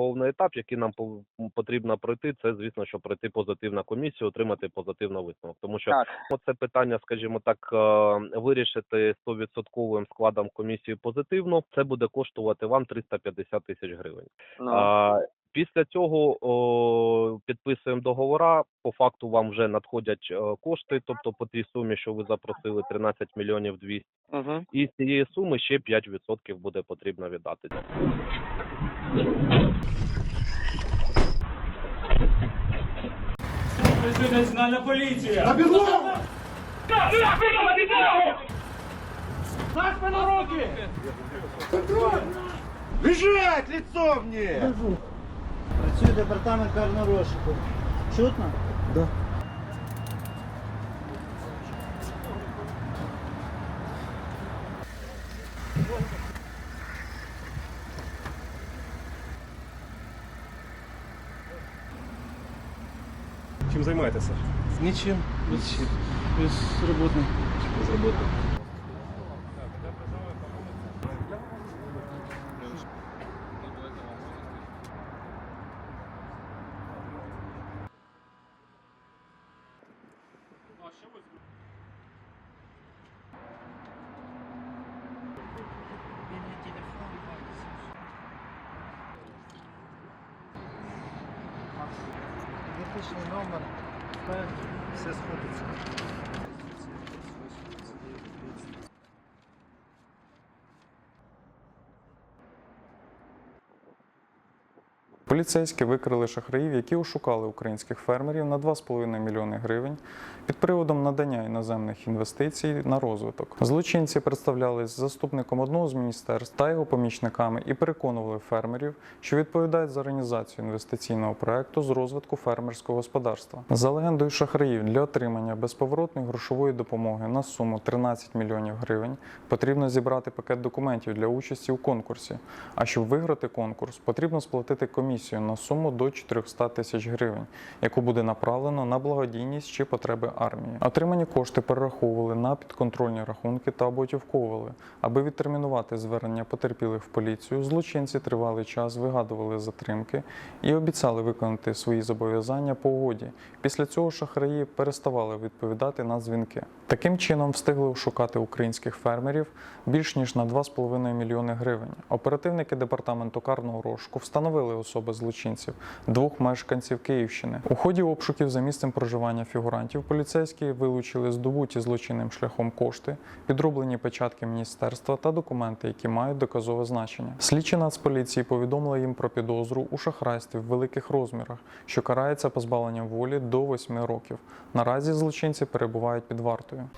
головний етап, який нам потрібно пройти, це звісно, що пройти позитивну комісію, отримати позитивну висновок. Тому що Так. це питання, скажімо так, е, вирішити 100% складом комісії позитивно. Це буде коштувати вам 350 тисяч гривень. Ну, А, після цього о, підписуємо договора. По факту вам вже надходять е, кошти, тобто по тій сумі, що ви запросили 13 мільйонів 200. угу. І з цієї суми ще 5% буде потрібно віддати. Працює національна поліція! На підлогу! На спину руки! Лежать лицо мне! Працює департамент карного розшуку. Чутно? Чим займаєтеся? Нічим. Без, без роботи. З роботи. Ідентичний номер. Все сходиться. Поліцейські викрили шахраїв, які ошукали українських фермерів на 2,5 мільйони гривень під приводом надання іноземних інвестицій на розвиток. Злочинці представлялись заступником одного з міністерств та його помічниками і переконували фермерів, що відповідають за організацію інвестиційного проекту з розвитку фермерського господарства. За легендою шахраїв для отримання безповоротної грошової допомоги на суму 13 мільйонів гривень потрібно зібрати пакет документів для участі у конкурсі. А щоб виграти конкурс, потрібно сплатити комісію на суму до 400 тисяч гривень, яку буде направлено на благодійність чи потреби армії. Отримані кошти перераховували на підконтрольні рахунки та готівковували. Аби відтермінувати звернення потерпілих в поліцію, злочинці тривалий час вигадували затримки і обіцяли виконати свої зобов'язання по угоді. Після цього шахраї переставали відповідати на дзвінки. Таким чином встигли ошукати українських фермерів більш ніж на 2,5 мільйони гривень. Оперативники департаменту карного розшуку встановили особи злочинців двох мешканців Київщини. У ході обшуків за місцем проживання фігурантів поліцейські вилучили здобуті злочинним шляхом кошти, підроблені печатки міністерства та документи, які мають доказове значення. Слідчі Нацполіції повідомили їм про підозру у шахрайстві в великих розмірах, що карається позбавленням волі до 8 років. Наразі злочинці перебувають під вартою.